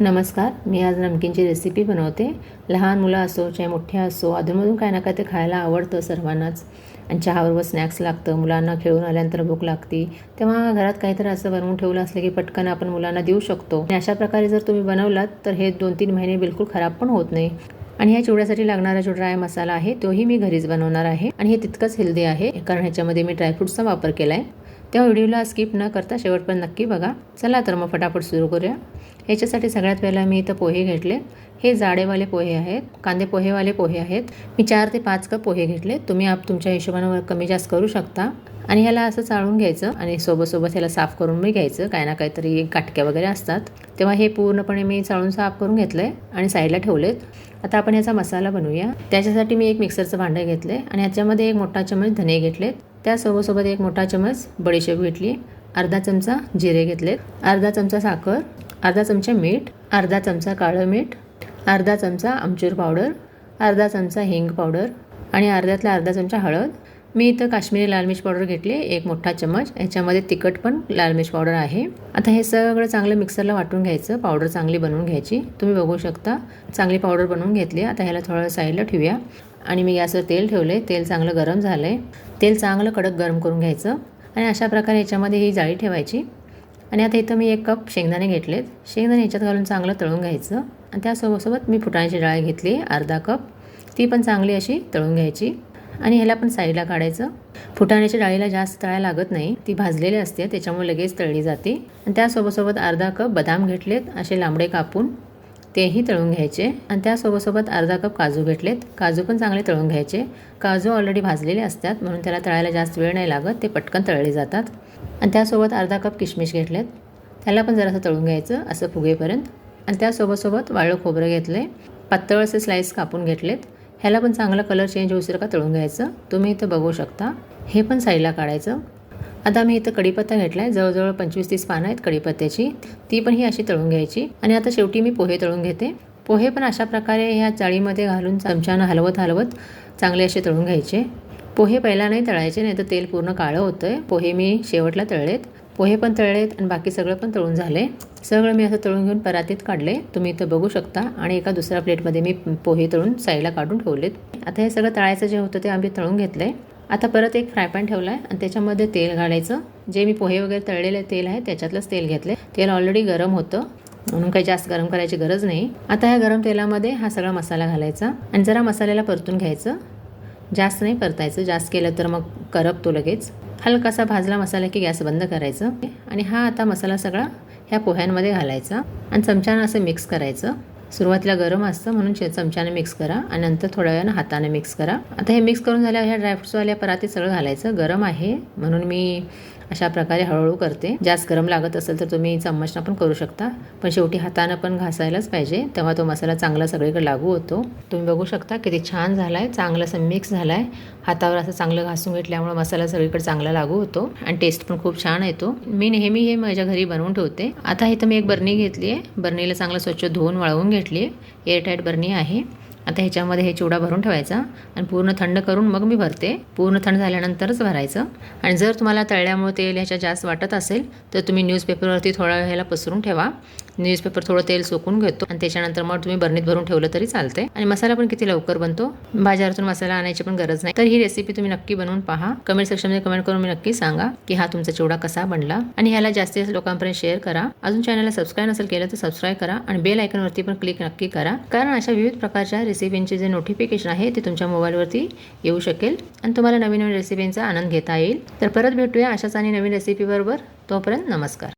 नमस्कार मी आज नमकीनची रेसिपी बनवते. लहान मुलं असो चाहे मोठे असो अधूनमधून काय ना काय ते खायला आवडतं सर्वांनाच. आणि चहाबरोबर स्नॅक्स लागतं. मुलांना खेळून आल्यानंतर भूक लागती. तेव्हा घरात काहीतरी असं बनवून ठेवलं असलं की पटकन आपण मुलांना देऊ शकतो. आणि अशा प्रकारे जर तुम्ही बनवलात तर हे दोन तीन महिने बिलकुल खराब पण होत नाही. आणि ह्या चिवड्यासाठी लागणारा जो ड्राय मसाला आहे तोही मी घरीच बनवणार आहे. आणि हे तितकंच हेल्दी आहे कारण ह्याच्यामध्ये मी ड्रायफ्रूटचा वापर केला आहे त्या व्हिडिओला स्किप न करता शेवटपर्यंत नक्की बघा. चला तर मग फटाफट सुरू करूया. ह्याच्यासाठी सगळ्यात पहिला मी इथं पोहे घेतले. हे जाडेवाले पोहे आहेत कांदे पोहेवाले पोहे आहेत. मी चार ते पाच कप पोहे घेतले. तुम्ही आप तुमच्या हिशोबानं कमी जास्त करू शकता. आणि ह्याला असं चाळून घ्यायचं आणि सोबतसोबत ह्याला साफ करून मी घ्यायचं. काय ना काहीतरी काटक्या वगैरे असतात. तेव्हा हे पूर्णपणे मी चाळून साफ करून घेतलं आहे आणि साईडला ठेवलेत. आता आपण याचा मसाला बनवूया. त्याच्यासाठी मी एक मिक्सरचं भांडं घेतलं आहे आणि ह्याच्यामध्ये एक मोठा चमच धने घेतलेत. त्यासोबत एक मोठा चमच बडीशेप घेतली. अर्धा चमचा जिरे घेतलेत. अर्धा चमचा साखर. अर्धा चमचा मीठ. अर्धा चमचा काळं मीठ. अर्धा चमचा आमचूर पावडर. अर्धा चमचा हिंग पावडर. आणि अर्ध्यातला अर्धा चमचा हळद. मी इथं काश्मीरी लाल मिर्च पावडर घेतली एक मोठा चमच ह्याच्यामध्ये तिखट पण लाल मिर्च पावडर आहे. आता हे सगळं चांगलं मिक्सरला वाटून घ्यायचं पावडर चांगली बनवून घ्यायची. तुम्ही बघू शकता चांगली पावडर बनवून घेतली. आता ह्याला थोडं साईडला ठेवूया. आणि मी गॅसवर तेल ठेवले तेल चांगलं गरम झालं आहे तेल चांगलं कडक गरम करून घ्यायचं. आणि अशा प्रकारे याच्यामध्ये ही जाळी ठेवायची. आणि आता इथं मी एक कप शेंगदाणे घेतलेत. शेंगदाणे ह्याच्यात घालून चांगलं तळून घ्यायचं. आणि त्यासोबत मी फुटाण्याची डाळ घेतली अर्धा कप. ती पण चांगली अशी तळून घ्यायची. आणि ह्याला पण साईडला काढायचं. फुटाण्याच्या डाळीला जास्त तळायला लागत नाही. ती भाजलेली असते त्याच्यामुळे लगेच तळली जाते. आणि त्यासोबतसोबत अर्धा कप बदाम घेतलेत असे लांबडे कापून. तेही तळून घ्यायचे. आणि त्यासोबतसोबत अर्धा कप काजू घेतलेत. काजू पण चांगले तळून घ्यायचे. काजू ऑलरेडी भाजलेले असतात म्हणून त्याला तळायला जास्त वेळ नाही लागत. ते पटकन तळले जातात. आणि त्यासोबत अर्धा कप किशमिश घेतलेत. त्याला पण जरासं तळून घ्यायचं असं फुगेपर्यंत. आणि त्यासोबतसोबत वाळलं खोबरं घेतलं. आहे पातळ असे स्लाईस कापून घेतलेत. ह्याला पण चांगला कलर चेंज होऊसर का तळून घ्यायचं? तुम्ही इथं बघू शकता. हे पण साईडला काढायचं. आता मी इथं कढीपत्ता घेतला आहे जवळजवळ पंचवीस तीस पानं आहेत कढीपत्त्याची. ती पण ही अशी तळून घ्यायची. आणि आता शेवटी मी पोहे तळून घेते. पोहे पण अशा प्रकारे ह्या जाळीमध्ये घालून चमच्यानं हलवत हलवत चांगले असे तळून घ्यायचे. पोहे पहिला नाही तळायचे नाही तर तेल पूर्ण काळं होतं आहे पोहे मी शेवटला तळलेत. पोहे पण तळलेत आणि बाकी सगळं पण तळून झाले सगळं मी असं तळून घेऊन परातीत काढले. तुम्ही इथं बघू शकता. आणि एका दुसऱ्या प्लेटमध्ये मी पोहे तळून साईडला काढून ठेवलेत. आता हे सगळं तळायचं जे होतं ते आम्ही तळून घेतलं आहे आता परत एक फ्राय पॅन ठेवला आहे आणि त्याच्यामध्ये तेल घालायचं. जे मी पोहे वगैरे तळलेले तेल आहे त्याच्यातलंच तेल घेतले तेल ऑलरेडी गरम होतं. म्हणून काही जास्त गरम करायची गरज नाही. आता ह्या गरम तेलामध्ये हा सगळा मसाला घालायचा. आणि जरा मसाल्याला परतून घ्यायचं. जास्त नाही परतायचं जास्त केलं तर मग करपतो लगेच. हलकासा भाजला मसाला की गॅस बंद करायचं. आणि हा आता मसाला सगळा ह्या पोह्यांमध्ये घालायचा. आणि चमच्यानं असं मिक्स करायचं. सुरुवातीला गरम असतं म्हणून चमच्याने मिक्स करा आणि नंतर थोड्या वेळानं हाताने मिक्स करा. आता हे मिक्स करून झाल्यावर ह्या ड्रायफ्रुट्सवाल्या परातीत सगळं घालायचं. गरम आहे म्हणून मी अशा प्रकारे हळूहळू करते. जास्त गरम लागत असेल तर तुम्ही चम्मचनं पण करू शकता. पण शेवटी हातानं पण घासायलाच पाहिजे तेव्हा तो मसाला चांगला सगळीकडे लागू होतो. तुम्ही बघू शकता किती छान झाला आहे चांगलं असं मिक्स झाला आहे हातावर असं चांगलं घासून घेतल्यामुळे मसाला सगळीकडे चांगला लागू होतो आणि टेस्ट पण खूप छान येतो. मी नेहमी हे माझ्या घरी बनवून ठेवते. आता इथं मी एक बर्नी घेतली आहे बर्नीला चांगलं स्वच्छ धुवून वाळवून घेतली. आहे एअरटाईट बर्नी आहे. आता ह्याच्यामध्ये हे चिवडा भरून ठेवायचा आणि पूर्ण थंड करून मग मी भरते. पूर्ण थंड झाल्यानंतरच भरायचं. आणि जर तुम्हाला तळल्यामुळे तेल ह्याच्या जास्त वाटत असेल तर तुम्ही न्यूजपेपरवरती थोडा वेळेला पसरून ठेवा. न्यूजपेपर थोडं तेल सोकून घेतो आणि त्याच्यानंतर मग तुम्ही बर्नीत भरून ठेवलं तरी चालते आणि मसाला पण किती लवकर बनतो? बाजारातून मसाला आणायची पण गरज नाही. तर ही रेसिपी तुम्ही नक्की बनवून पहा. कमेंट सेक्शनमध्ये कमेंट करून मी नक्की सांगा की हा तुमचा चिवडा कसा बनला. आणि ह्याला जास्तीत जास्त लोकांपर्यंत शेअर करा. अजून चॅनलला सबस्क्राईब नसेल केलं तर सबस्क्राईब करा आणि बेल आयकॉनवरती पण क्लिक नक्की करा. कारण अशा विविध प्रकारच्या रेसिपींचे जे नोटिफिकेशन आहे ते तुमच्या मोबाईलवरती येऊ शकेल आणि तुम्हाला नवीन नवीन रेसिपींचा आनंद घेता येईल. तर परत भेटूया अशाच आणि नवीन रेसिपीबरोबर तोपर्यंत नमस्कार.